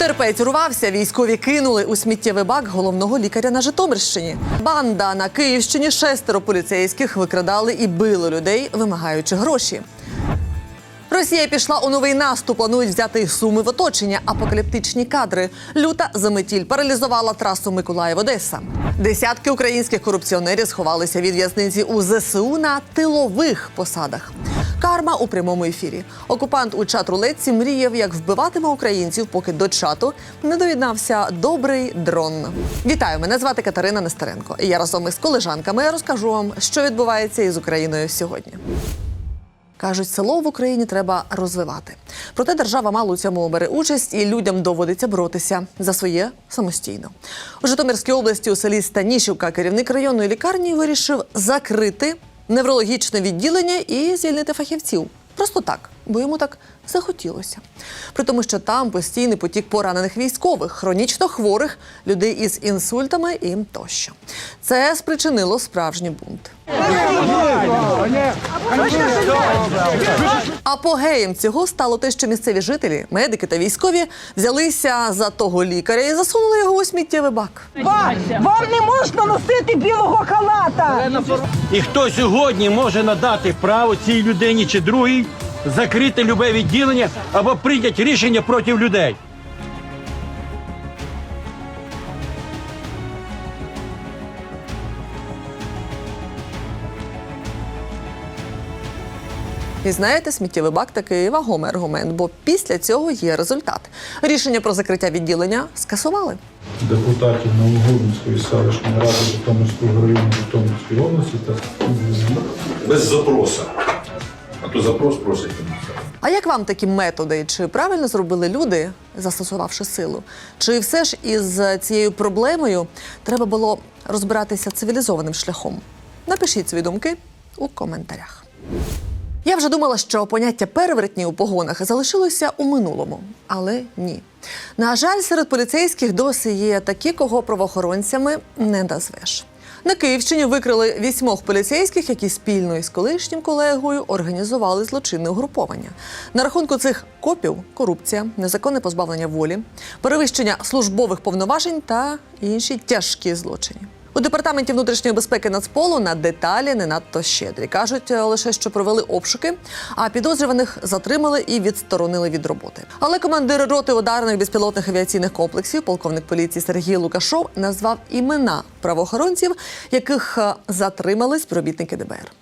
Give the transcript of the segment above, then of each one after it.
Терпець урвався, військові кинули у сміттєвий бак головного лікаря на Житомирщині. Банда на Київщині шестеро поліцейських викрадали і били людей, вимагаючи гроші. Росія пішла у новий наступ. Планують взяти суми в оточення. Апокаліптичні кадри. Люта заметіль паралізувала трасу Миколаїв-Одеса. Десятки українських корупціонерів сховалися від в'язниці у ЗСУ на тилових посадах. Карма у прямому ефірі. Окупант у чат-рулетці мріяв, як вбиватиме українців, поки до чату не доєднався добрий дрон. Вітаю! Мене звати Катерина Нестеренко. І я разом із колежанками розкажу вам, що відбувається із Україною сьогодні. Кажуть, село в Україні треба розвивати. Проте держава мало у цьому бере участь, і людям доводиться боротися за своє самостійно. У Житомирській області у селі Станішівка керівник районної лікарні вирішив закрити неврологічне відділення і звільнити фахівців. Просто так, бо йому так захотілося. При тому, що там постійний потік поранених військових, хронічно хворих, людей із інсультами і тощо. Це спричинило справжній бунт. Апогеєм цього стало те, що місцеві жителі, медики та військові взялися за того лікаря і засунули його у сміттєвий бак. Вам, вам не можна носити білого халата. І хто сьогодні може надати право цій людині чи другій закрити любе відділення або прийняти рішення проти людей? І знаєте, сміттєвий бак такий вагомий аргумент, бо після цього є результат. Рішення про закриття відділення скасували. депутатів Новогородської селищної ради Житомирського району Житомирської області та без запроса. А то запрос просять. А як вам такі методи? Чи правильно зробили люди, застосувавши силу? Чи все ж із цією проблемою треба було розбиратися цивілізованим шляхом? Напишіть свої думки у коментарях. Я вже думала, що поняття перевертні у погонах залишилося у минулому, але ні. На жаль, серед поліцейських досі є такі, кого правоохоронцями не назвеш. На Київщині викрили вісьмох поліцейських, які спільно із колишнім колегою організували злочинне угруповання. На рахунку цих копів корупція, незаконне позбавлення волі, перевищення службових повноважень та інші тяжкі злочини. У департаменті внутрішньої безпеки Нацполу на деталі не надто щедрі. кажуть е, лише, що провели обшуки, а підозрюваних затримали і відсторонили від роботи. Але командир роти ударних безпілотних авіаційних комплексів, полковник поліції Сергій Лукашов, назвав імена правоохоронців, яких е, затримали співробітники ДБР.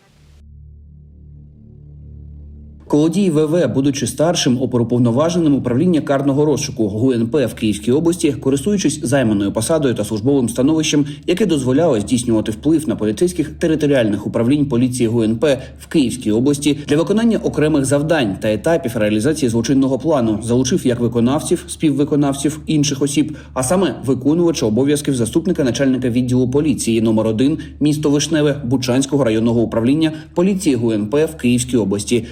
Колодій ВВ, будучи старшим оперуповноваженим управління карного розшуку ГУНП в Київській області, користуючись займаною посадою та службовим становищем, яке дозволяло здійснювати вплив на поліцейських територіальних управлінь поліції ГУНП в Київській області для виконання окремих завдань та етапів реалізації злочинного плану, залучив як виконавців, співвиконавців інших осіб, а саме виконувача обов'язків заступника начальника відділу поліції номер 1 місто Вишневе Бучанського районного управління поліції ГУНП в Київській області.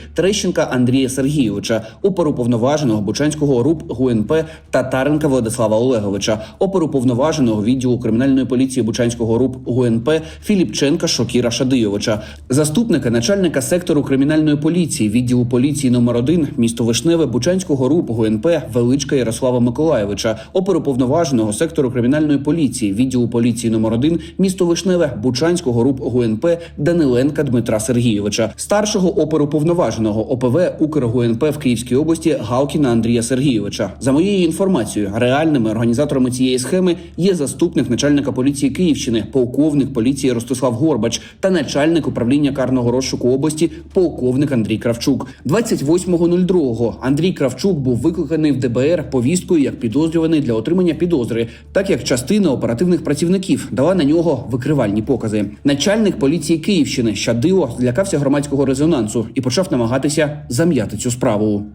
Терещенка Андрія Сергійовича, оперуповноваженого Бучанського РУП ГУНП Татаренка Владислава Олеговича, оперуповноваженого відділу кримінальної поліції Бучанського РУП ГУНП Філіпченка Шокіра Шадийовича, заступника начальника сектору кримінальної поліції відділу поліції номер 1 місто Вишневе Бучанського РУП ГУНП Величка Ярослава Миколаєвича, оперуповноваженого сектору кримінальної поліції відділу поліції номер 1 місто Вишневе Бучанського РУП ГУНП Даниленка Дмитра Сергійовича, старшого оперуповноваженого ОПВ УКРГУНП в Київській області Галкіна Андрія Сергійовича. За моєю інформацією, реальними організаторами цієї схеми є заступник начальника поліції Київщини, полковник поліції Ростислав Горбач та начальник управління карного розшуку області, полковник Андрій Кравчук. 28.02 Андрій Кравчук був викликаний в ДБР повісткою як підозрюваний для отримання підозри, так як частина оперативних працівників дала на нього викривальні покази. Начальник поліції Київщини Щадило злякався громадського резонансу і почав намагатися зам'яти цю справу.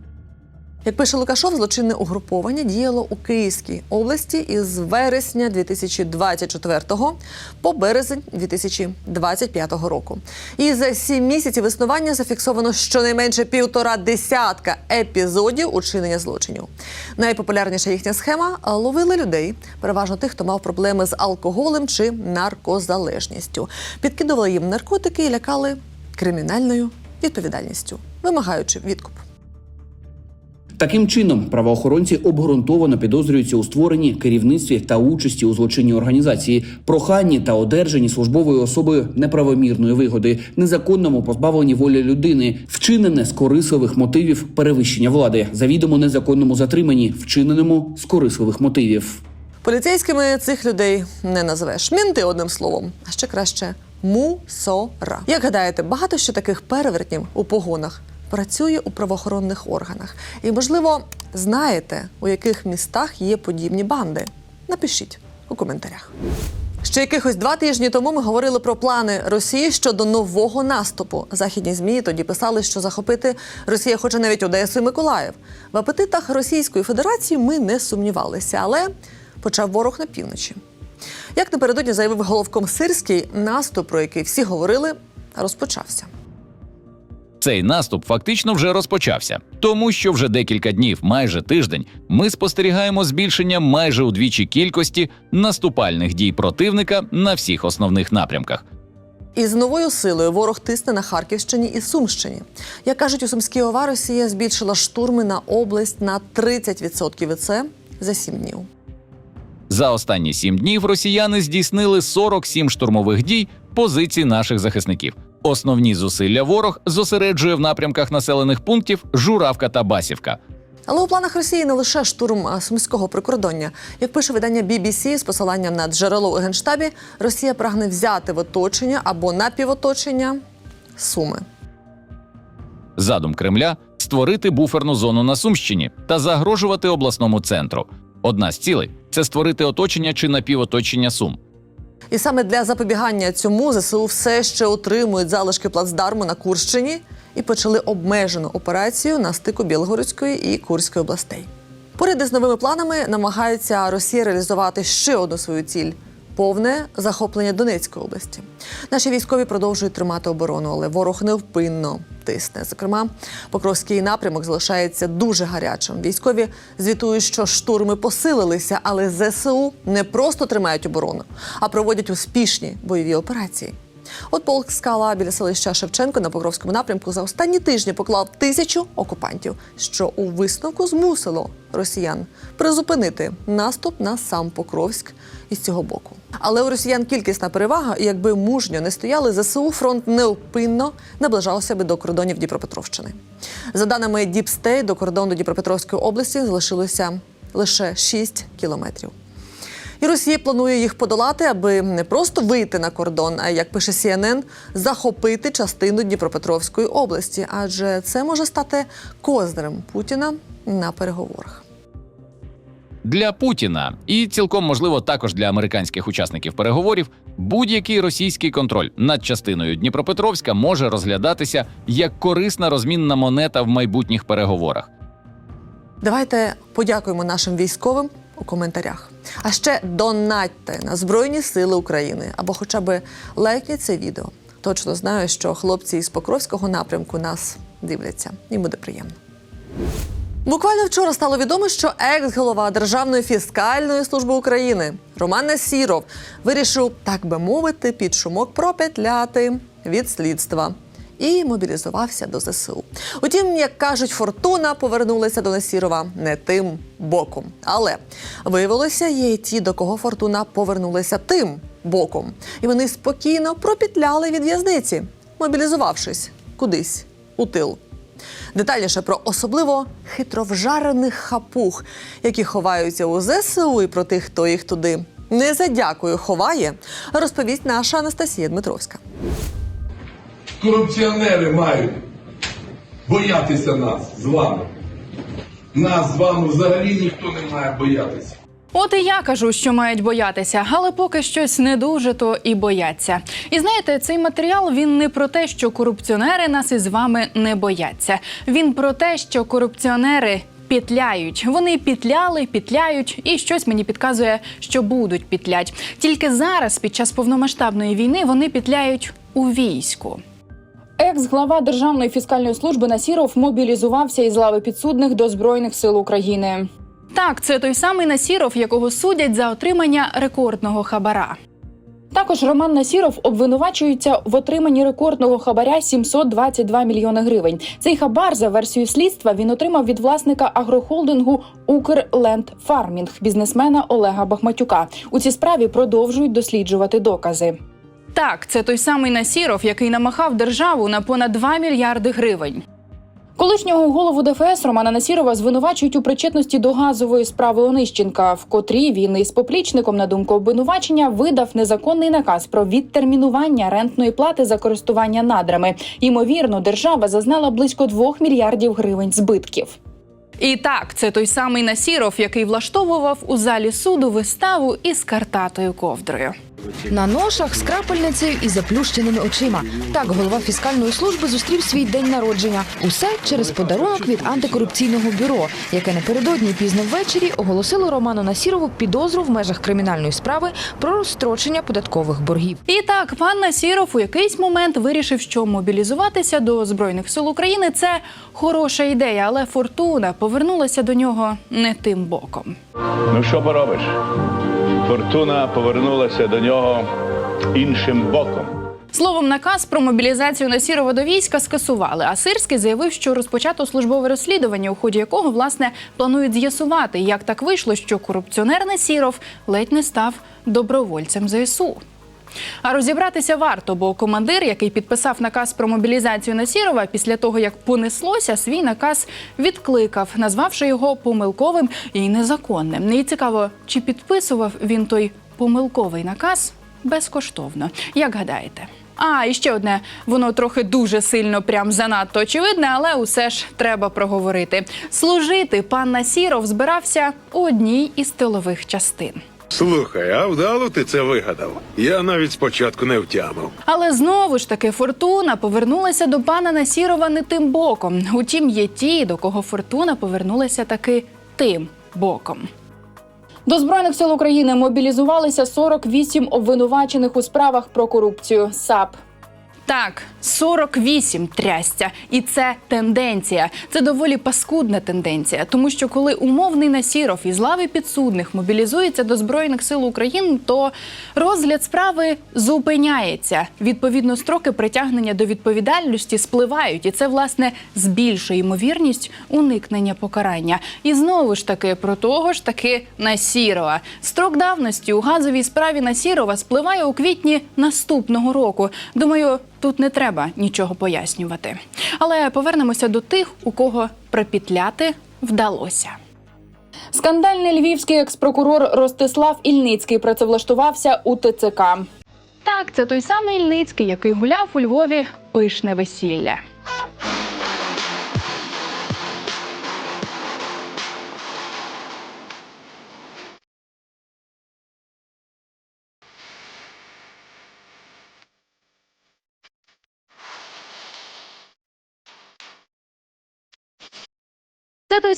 Як пише Лукашов, злочинне угруповання діяло у Київській області із вересня 2024 по березень 2025 року. І за сім місяців існування зафіксовано щонайменше півтора десятка епізодів учинення злочинів. Найпопулярніша їхня схема ловили людей, переважно тих, хто мав проблеми з алкоголем чи наркозалежністю. Підкидували їм наркотики і лякали кримінальною відповідальністю, вимагаючи відкуп. Таким чином, правоохоронці обґрунтовано підозрюються у створенні, керівництві та участі у злочинній організації, проханні та одержанні службовою особою неправомірної вигоди, незаконному позбавленні волі людини, вчинене з корисливих мотивів перевищення влади, завідомо незаконному затриманні, вчиненому з корисливих мотивів. Поліцейськими цих людей не назвеш. Мінти одним словом, а ще краще мусора. Як гадаєте, багато ще таких перевертнів у погонах працює у правоохоронних органах. І, можливо, знаєте, у яких містах є подібні банди? Напишіть у коментарях. Ще якихось два тижні тому ми говорили про плани Росії щодо нового наступу. Західні змі тоді писали, що захопити Росія хоче навіть Одесу і Миколаїв. В апетитах Російської Федерації ми не сумнівалися, але почав ворог на півночі. Як напередодні заявив головком Сирський, наступ, про який всі говорили, розпочався. Цей наступ фактично вже розпочався, тому що вже декілька днів, майже тиждень, ми спостерігаємо збільшення майже удвічі кількості наступальних дій противника на всіх основних напрямках. І з новою силою ворог тисне на Харківщині і Сумщині. Як кажуть у Сумській ОВА, Росія збільшила штурми на область на 30% і це за сім днів. За останні сім днів росіяни здійснили 47 штурмових дій позицій наших захисників. Основні зусилля ворог зосереджує в напрямках населених пунктів Журавка та Басівка. Але у планах Росії не лише штурм сумського прикордоння. Як пише видання BBC з посиланням на джерело у генштабі, Росія прагне взяти в оточення або напівоточення суми. Задум Кремля створити буферну зону на Сумщині та загрожувати обласному центру. Одна з цілей це створити оточення чи напівоточення Сум. І саме для запобігання цьому ЗСУ все ще отримують залишки плацдарму на Курщині і почали обмежену операцію на стику Білгородської і Курської областей. Поряд із новими планами намагається Росія реалізувати ще одну свою ціль повне захоплення Донецької області. Наші військові продовжують тримати оборону, але ворог невпинно тисне. Зокрема, Покровський напрямок залишається дуже гарячим. Військові звітують, що штурми посилилися, але ЗСУ не просто тримають оборону, а проводять успішні бойові операції. От полк скала біля селища Шевченко на Покровському напрямку за останні тижні поклав тисячу окупантів, що у висновку змусило росіян призупинити наступ на сам Покровськ із цього боку. Але у росіян кількісна перевага, і якби мужньо не стояли, ЗСУ фронт неупинно наближався би до кордонів Дніпропетровщини. За даними Діпстей, до кордону Дніпропетровської області залишилося лише 6 кілометрів. І Росія планує їх подолати, аби не просто вийти на кордон, а як пише CNN, захопити частину Дніпропетровської області, адже це може стати козирем Путіна на переговорах. Для Путіна і цілком можливо також для американських учасників переговорів будь-який російський контроль над частиною Дніпропетровська може розглядатися як корисна розмінна монета в майбутніх переговорах. Давайте подякуємо нашим військовим у коментарях. А ще донатьте на Збройні Сили України або хоча б лайкніть це відео. Точно знаю, що хлопці із Покровського напрямку нас дивляться. Їм буде приємно. Буквально вчора стало відомо, що екс-голова Державної фіскальної служби України Роман Насіров вирішив, так би мовити, під шумок пропетляти від слідства і мобілізувався до ЗСУ. Утім, як кажуть, фортуна повернулася до Насірова не тим боком. Але виявилося, є й ті, до кого фортуна повернулася тим боком, і вони спокійно пропетляли від в'язниці, мобілізувавшись кудись у тил. Детальніше про особливо хитровжарених хапух, які ховаються у ЗСУ і про тих, хто їх туди не за дякую ховає, розповість наша Анастасія Дмитровська. Корупціонери мають боятися нас з вами. Нас з вами взагалі ніхто не має боятися. От і я кажу, що мають боятися, але поки щось не дуже, то і бояться. І знаєте, цей матеріал він не про те, що корупціонери нас із вами не бояться. Він про те, що корупціонери. Пітляють, вони пітляли, пітляють, і щось мені підказує, що будуть пітлять. Тільки зараз, під час повномасштабної війни, вони пітляють у війську. Екс-глава Державної фіскальної служби Насіров мобілізувався із лави підсудних до Збройних сил України. Так, це той самий Насіров, якого судять за отримання рекордного хабара. Також Роман Насіров обвинувачується в отриманні рекордного хабаря 722 мільйони гривень. Цей хабар, за версією слідства, він отримав від власника агрохолдингу Укрлендфармінг, бізнесмена Олега Бахматюка. У цій справі продовжують досліджувати докази. Так, це той самий Насіров, який намахав державу на понад 2 мільярди гривень. Колишнього голову ДФС Романа Насірова звинувачують у причетності до газової справи Онищенка, в котрій він із поплічником, на думку обвинувачення, видав незаконний наказ про відтермінування рентної плати за користування надрами. Ймовірно, держава зазнала близько 2 мільярдів гривень збитків. І так, це той самий Насіров, який влаштовував у залі суду виставу із картатою ковдрою. На ношах з крапельницею і заплющеними очима. Так голова фіскальної служби зустрів свій день народження. Усе через подарунок від антикорупційного бюро, яке напередодні пізно ввечері оголосило Роману Насірову підозру в межах кримінальної справи про розстрочення податкових боргів. І так, пан Насіров у якийсь момент вирішив, що мобілізуватися до збройних сил України це хороша ідея, але фортуна повернулася до нього не тим боком. Ну що поробиш? Фортуна повернулася до нього іншим боком. Словом, наказ про мобілізацію Насірова до війська скасували. А Сирський заявив, що розпочато службове розслідування, у ході якого власне планують з'ясувати, як так вийшло, що корупціонер Насіров ледь не став добровольцем ЗСУ. А розібратися варто, бо командир, який підписав наказ про мобілізацію Насірова, після того як понеслося, свій наказ відкликав, назвавши його помилковим і незаконним. І цікаво, чи підписував він той помилковий наказ безкоштовно. Як гадаєте? А, і ще одне, воно трохи дуже сильно, прям занадто очевидне, але усе ж треба проговорити. Служити пан Насіров збирався у одній із тилових частин. Слухай, а вдало ти це вигадав? Я навіть спочатку не втямив. Але знову ж таки фортуна повернулася до пана Насірова не тим боком. Утім, є ті, до кого фортуна повернулася таки тим боком. До збройних сил України мобілізувалися 48 обвинувачених у справах про корупцію. САП Так, 48 трястя, і це тенденція. Це доволі паскудна тенденція, тому що коли умовний Насіров із лави підсудних мобілізується до збройних сил України, то розгляд справи зупиняється. Відповідно, строки притягнення до відповідальності спливають, і це власне збільшує ймовірність уникнення покарання. І знову ж таки про того ж таки Насірова. Строк давності у газовій справі Насірова спливає у квітні наступного року. Думаю, тут не треба нічого пояснювати. Але повернемося до тих, у кого припітляти вдалося. скандальний львівський експрокурор Ростислав Ільницький працевлаштувався у ТЦК. Так, це той самий Ільницький, який гуляв у Львові пишне весілля.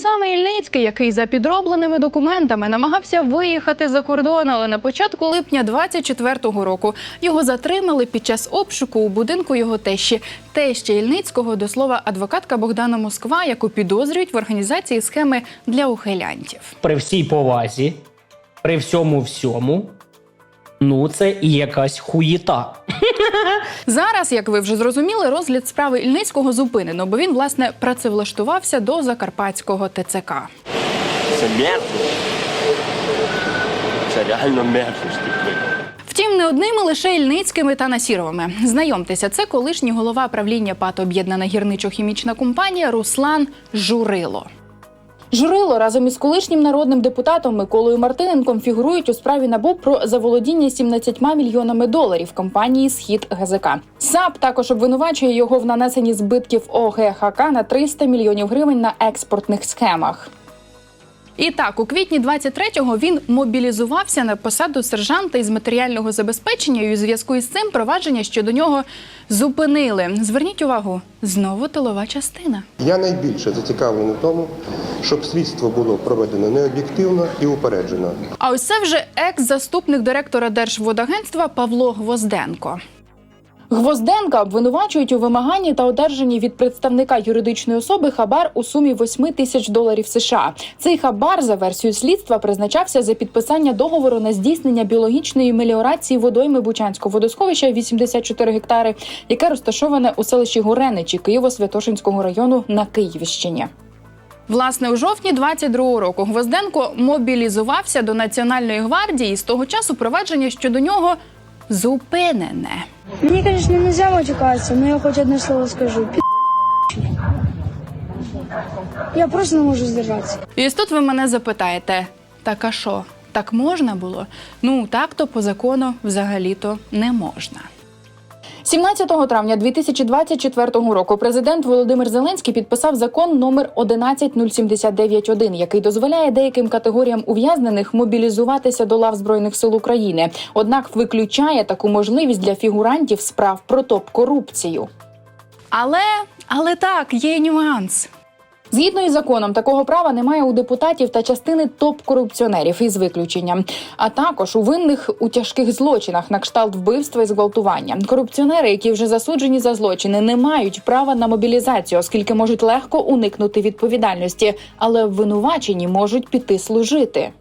Самий Ільницький, який за підробленими документами намагався виїхати за кордон, але на початку липня 24-го року його затримали під час обшуку у будинку його тещі. Теща Ільницького, до слова, адвокатка Богдана Москва, яку підозрюють в організації схеми для ухилянтів. При всій повазі, при всьому всьому, ну це і якась хуїта. Зараз, як ви вже зрозуміли, розгляд справи Ільницького зупинено, бо він власне працевлаштувався до закарпатського ТЦК. Це мерзость. Це реально мерзость. Втім, не одними лише Ільницькими та Насіровими. Знайомтеся, це колишній голова правління ПАТ «Об'єднана гірничо-хімічна компанія Руслан Журило. Журило разом із колишнім народним депутатом Миколою Мартиненком фігурують у справі НАБУ про заволодіння 17 мільйонами доларів компанії Схід ГЗК. САП також обвинувачує його в нанесенні збитків ОГХК на 300 мільйонів гривень на експортних схемах. І так, у квітні 23-го він мобілізувався на посаду сержанта із матеріального забезпечення. І у зв'язку із цим провадження щодо нього зупинили. Зверніть увагу, знову тилова частина. Я найбільше зацікавлений в тому, щоб слідство було проведено необ'єктивно і упереджено. А ось це вже екс-заступник директора Держводагентства Павло Гвозденко. Гвозденка обвинувачують у вимаганні та одержанні від представника юридичної особи хабар у сумі 8 тисяч доларів США. Цей хабар за версією слідства призначався за підписання договору на здійснення біологічної меліорації водойми Бучанського водосховища 84 гектари, яке розташоване у селищі Гореничі Києво-Святошинського району на Київщині. Власне, у жовтні 22-го року Гвозденко мобілізувався до Національної гвардії. і З того часу провадження щодо нього зупинене. Мені, звісно, не можна чекатися, але я хоч одне слово скажу. Я просто не можу здержатися. І ось тут ви мене запитаєте: так а що, так можна було? Ну так то по закону взагалі-то не можна. 17 травня 2024 року президент Володимир Зеленський підписав закон номер 11079.1, який дозволяє деяким категоріям ув'язнених мобілізуватися до лав збройних сил України. Однак виключає таку можливість для фігурантів справ про топ-корупцію. Але, але так, є нюанс. Згідно із законом, такого права немає у депутатів та частини топ-корупціонерів із виключенням, а також у винних у тяжких злочинах на кшталт вбивства і зґвалтування. Корупціонери, які вже засуджені за злочини, не мають права на мобілізацію, оскільки можуть легко уникнути відповідальності, але обвинувачені можуть піти служити.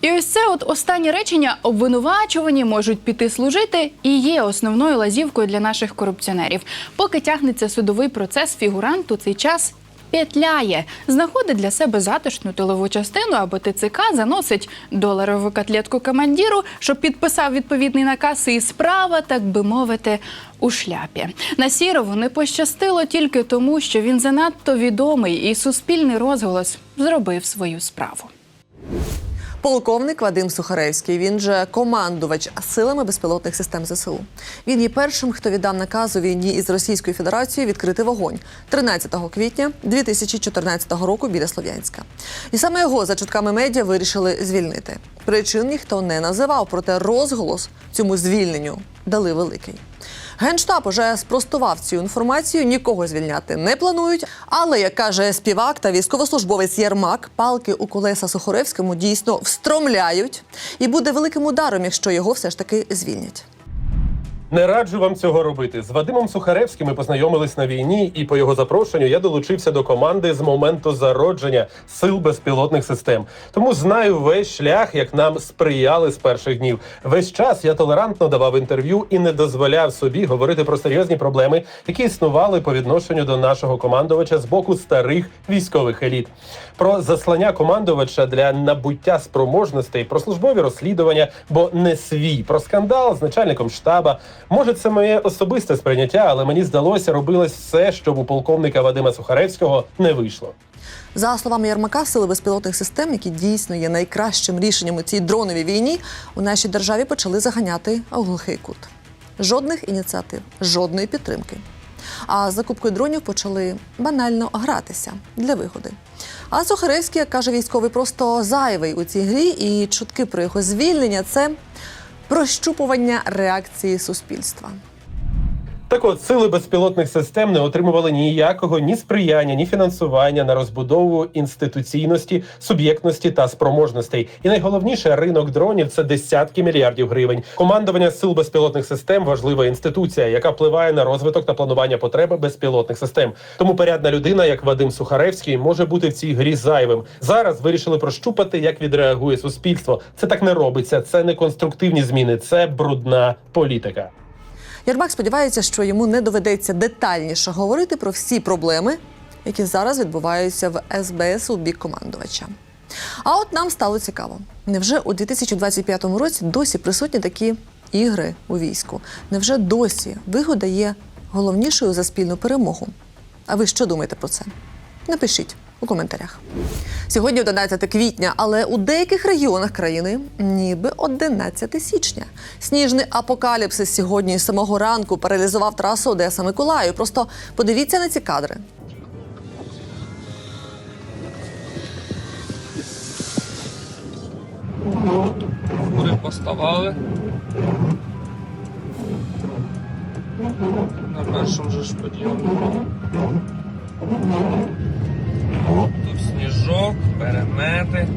І ось це от останнє речення обвинувачувані можуть піти служити і є основною лазівкою для наших корупціонерів. Поки тягнеться судовий процес, фігурант у цей час петляє, знаходить для себе затишну тилову частину або ТЦК, заносить доларову котлетку командіру, щоб підписав відповідний наказ, і справа, так би мовити, у шляпі. На Сірову не пощастило тільки тому, що він занадто відомий, і суспільний розголос зробив свою справу. Полковник Вадим Сухаревський. Він же командувач силами безпілотних систем ЗСУ. Він є першим, хто віддав наказ у війні із Російською Федерацією відкрити вогонь 13 квітня 2014 року біля Слов'янська. І саме його за чутками медіа вирішили звільнити. Причин ніхто не називав, проте розголос цьому звільненню дали великий. Генштаб уже спростував цю інформацію, нікого звільняти не планують. Але як каже співак та військовослужбовець Єрмак, палки у колеса Сухоревському дійсно встромляють, і буде великим ударом, якщо його все ж таки звільнять. Не раджу вам цього робити. З Вадимом Сухаревським ми познайомились на війні, і по його запрошенню я долучився до команди з моменту зародження сил безпілотних систем. Тому знаю весь шлях, як нам сприяли з перших днів. Весь час я толерантно давав інтерв'ю і не дозволяв собі говорити про серйозні проблеми, які існували по відношенню до нашого командувача з боку старих військових еліт. Про заслання командувача для набуття спроможностей, про службові розслідування, бо не свій, про скандал з начальником штаба. Може, це моє особисте сприйняття, але мені здалося, робилось все, щоб у полковника Вадима Сухаревського не вийшло. За словами Ярмака, сили безпілотних систем, які дійсно є найкращим рішенням у цій дроновій війні, у нашій державі почали заганяти глухий кут. Жодних ініціатив, жодної підтримки. А з закупкою дронів почали банально гратися для вигоди. А Сухаревський, як каже військовий, просто зайвий у цій грі, і чутки про його звільнення це прощупування реакції суспільства. Так от сили безпілотних систем не отримували ніякого ні сприяння, ні фінансування на розбудову інституційності, суб'єктності та спроможностей. І найголовніше ринок дронів це десятки мільярдів гривень. Командування сил безпілотних систем важлива інституція, яка впливає на розвиток та планування потреби безпілотних систем. Тому порядна людина, як Вадим Сухаревський, може бути в цій грі зайвим. Зараз вирішили прощупати, як відреагує суспільство. Це так не робиться. Це не конструктивні зміни, це брудна політика. Ярмак сподівається, що йому не доведеться детальніше говорити про всі проблеми, які зараз відбуваються в СБС у бік командувача. А от нам стало цікаво. Невже у 2025 році досі присутні такі ігри у війську? Невже досі вигода є головнішою за спільну перемогу? А ви що думаєте про це? Напишіть у коментарях. Сьогодні 11 квітня, але у деяких регіонах країни ніби 11 січня. Сніжний апокаліпсис сьогодні з самого ранку паралізував трасу Одеса Миколаїв. Просто подивіться на ці кадри. Кури поставали. На першому же ж підйомнику. Тут сніжок, перемети.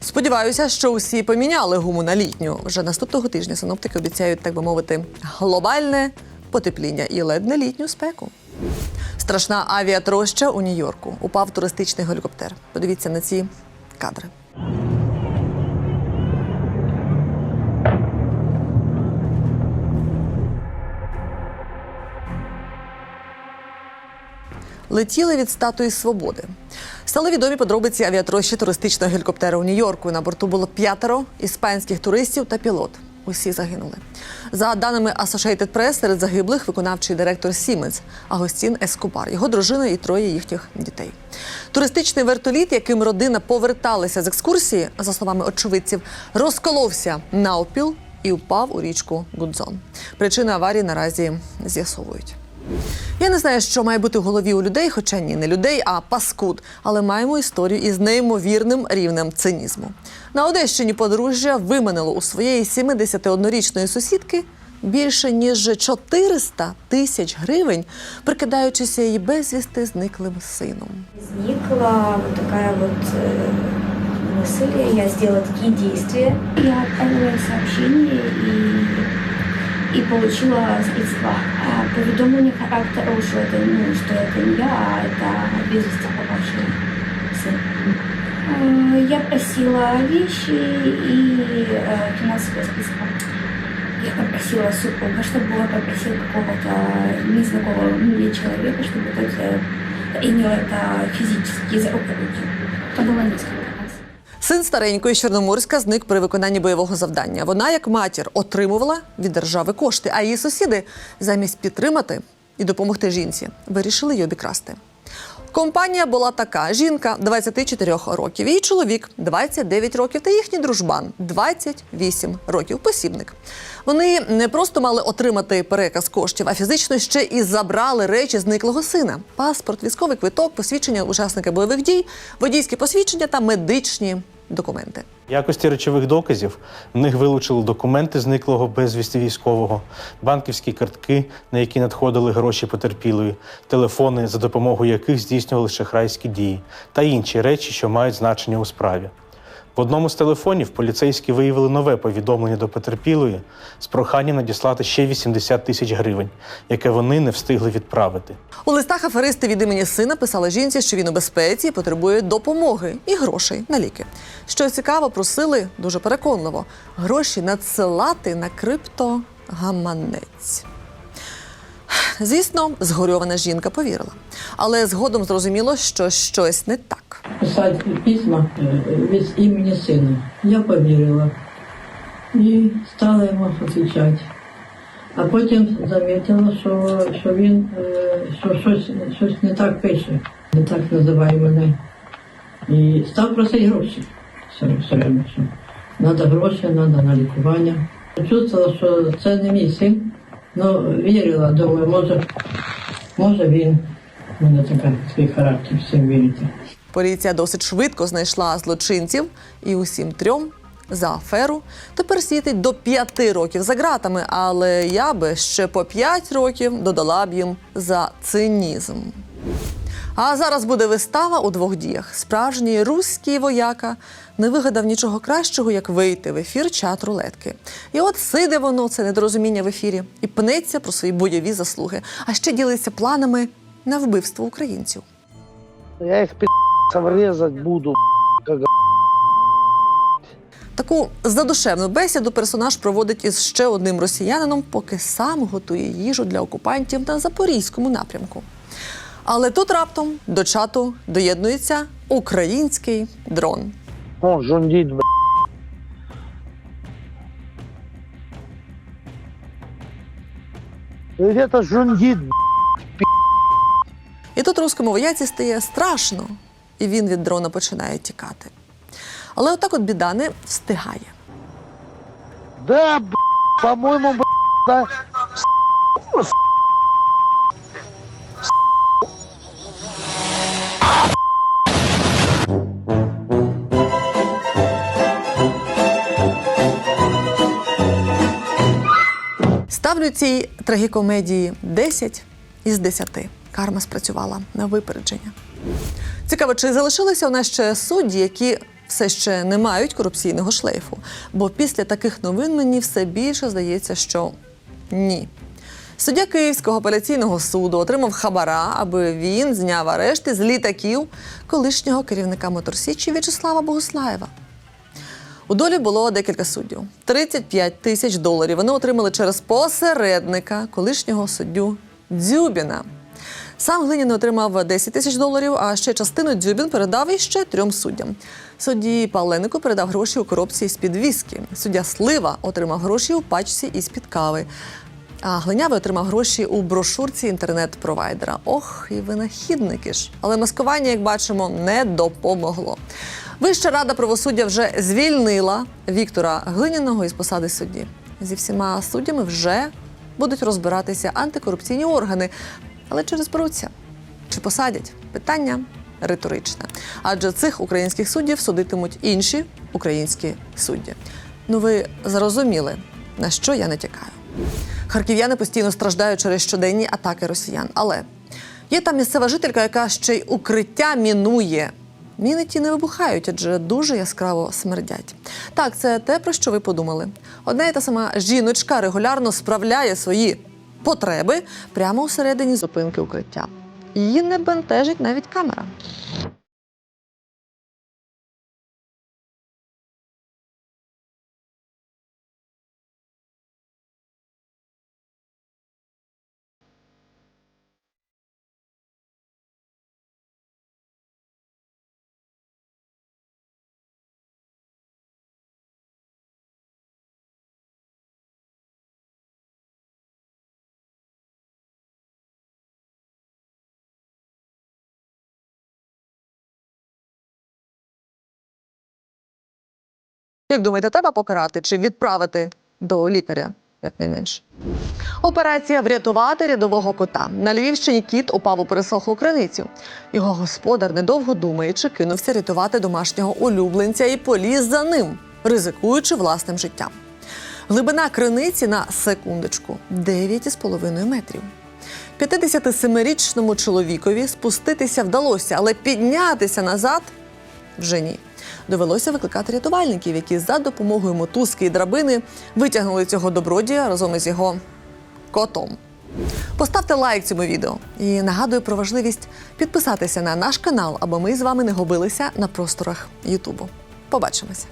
Сподіваюся, що усі поміняли гуму на літню. Вже наступного тижня синоптики обіцяють, так би мовити, глобальне потепління і ледь не літню спеку. Страшна авіатроща у Нью-Йорку. Упав туристичний гелікоптер. Подивіться на ці кадри. Летіли від статуї свободи. Стали відомі подробиці авіатрощі туристичного гелікоптера у Нью-Йорку. На борту було п'ятеро іспанських туристів та пілот. Усі загинули. За даними Associated Press, серед загиблих виконавчий директор Siemens Агостін Ескобар, його дружина і троє їхніх дітей. Туристичний вертоліт, яким родина поверталася з екскурсії, за словами очевидців, розколовся навпіл і впав у річку Гудзон. Причини аварії наразі з'ясовують. Я не знаю, що має бути в голові у людей, хоча ні, не людей, а паскуд. Але маємо історію із неймовірним рівнем цинізму. На Одещині подружжя виманило у своєї 71-річної сусідки більше ніж 400 тисяч гривень, прикидаючися її безвісти зниклим сином. Возникла вот такая вот э, мысль, я сделала такие действия. Я отправила сообщение и, и получила средства. А поведомление характера, что это, ну, что это не я, а это без вести пропавший сын. Я просила вещи и э, финансовые списка. Я попросила супруга, чтобы он попросил какого-то незнакомого мне человека, чтобы тот э, принял это физически за руки. Это было несколько. Син старенької Чорноморська зник при виконанні бойового завдання. Вона, як матір, отримувала від держави кошти, а її сусіди замість підтримати і допомогти жінці, вирішили її обікрасти. Компанія була така: жінка 24 років, її чоловік 29 років та їхній дружбан 28 років. Посібник. Вони не просто мали отримати переказ коштів, а фізично ще і забрали речі зниклого сина: паспорт, військовий квиток, посвідчення учасника бойових дій, водійське посвідчення та медичні документи. В якості речових доказів в них вилучили документи зниклого безвісти військового, банківські картки, на які надходили гроші потерпілої, телефони, за допомогою яких здійснювали шахрайські дії, та інші речі, що мають значення у справі. В одному з телефонів поліцейські виявили нове повідомлення до потерпілої з проханням надіслати ще 80 тисяч гривень, яке вони не встигли відправити. У листах аферисти від імені сина писали жінці, що він у безпеці і потребує допомоги і грошей на ліки. Що цікаво, просили дуже переконливо гроші надсилати на криптогаманець. Звісно, згорьована жінка повірила, але згодом зрозуміло, що щось не так. писати письма е, від імені сина. Я повірила і стала йому відповідати. А потім замітила, що, що він е, що щось, щось не так пише, не так називає мене. І став просити гроші. Все, все время, треба гроші, треба на лікування. Чувствувала, що це не мій син, але вірила, думаю, може, може він. У мене така, свій характер, всім вірити. Поліція досить швидко знайшла злочинців і усім трьом за аферу тепер світить до п'яти років за ґратами, але я би ще по п'ять років додала б їм за цинізм. А зараз буде вистава у двох діях. Справжній руський вояка не вигадав нічого кращого, як вийти в ефір чат рулетки. І от сиде воно, це недорозуміння в ефірі, і пнеться про свої бойові заслуги, а ще ділиться планами на вбивство українців. Я їх під врізати буду. Таку задушевну бесіду персонаж проводить із ще одним росіянином, поки сам готує їжу для окупантів на запорізькому напрямку. Але тут раптом до чату доєднується український дрон. О, жундіть, б***. Где-то б***. І тут руському вояці стає страшно, і він від дрона починає тікати. Але отак от біда не встигає. Да, б***, по-моему, б***, да. Ставлю цій трагікомедії 10 із 10. Карма спрацювала на випередження. Цікаво, чи залишилися у нас ще судді, які все ще не мають корупційного шлейфу. Бо після таких новин мені все більше здається, що ні. Суддя Київського апеляційного суду отримав хабара, аби він зняв арешти з літаків колишнього керівника моторсічі В'ячеслава Богуслаєва. У долі було декілька суддів. 35 тисяч доларів вони отримали через посередника колишнього суддю Дзюбіна. Сам Глинін отримав 10 тисяч доларів, а ще частину Дзюбін передав іще трьом суддям. Судді Павленику передав гроші у коробці з-під віскі. Суддя Слива отримав гроші у пачці із-під кави. А Глинявий отримав гроші у брошурці інтернет-провайдера. Ох, і винахідники ж. Але маскування, як бачимо, не допомогло. Вища рада правосуддя вже звільнила Віктора Глиняного із посади судді. Зі всіма суддями вже будуть розбиратися антикорупційні органи. Але чи розберуться? Чи посадять? Питання риторичне. Адже цих українських суддів судитимуть інші українські судді. Ну ви зрозуміли, на що я натякаю. Харків'яни постійно страждають через щоденні атаки росіян. Але є там місцева жителька, яка ще й укриття мінує. Міни ті не вибухають, адже дуже яскраво смердять. Так, це те, про що ви подумали. Одна і та сама жіночка регулярно справляє свої потреби прямо усередині зупинки укриття. Її не бентежить навіть камера. Як думаєте, треба покарати чи відправити до лікаря? Як не менше. Операція врятувати рядового кота. На Львівщині кіт упав у пересохлу криницю. Його господар, недовго думаючи, кинувся рятувати домашнього улюбленця і поліз за ним, ризикуючи власним життям. Глибина криниці на секундочку 9,5 метрів. 57-річному чоловікові спуститися вдалося, але піднятися назад вже ні. Довелося викликати рятувальників, які за допомогою мотузки і драбини витягнули цього добродія разом із його котом. Поставте лайк цьому відео і нагадую про важливість підписатися на наш канал, аби ми з вами не губилися на просторах Ютубу. Побачимося!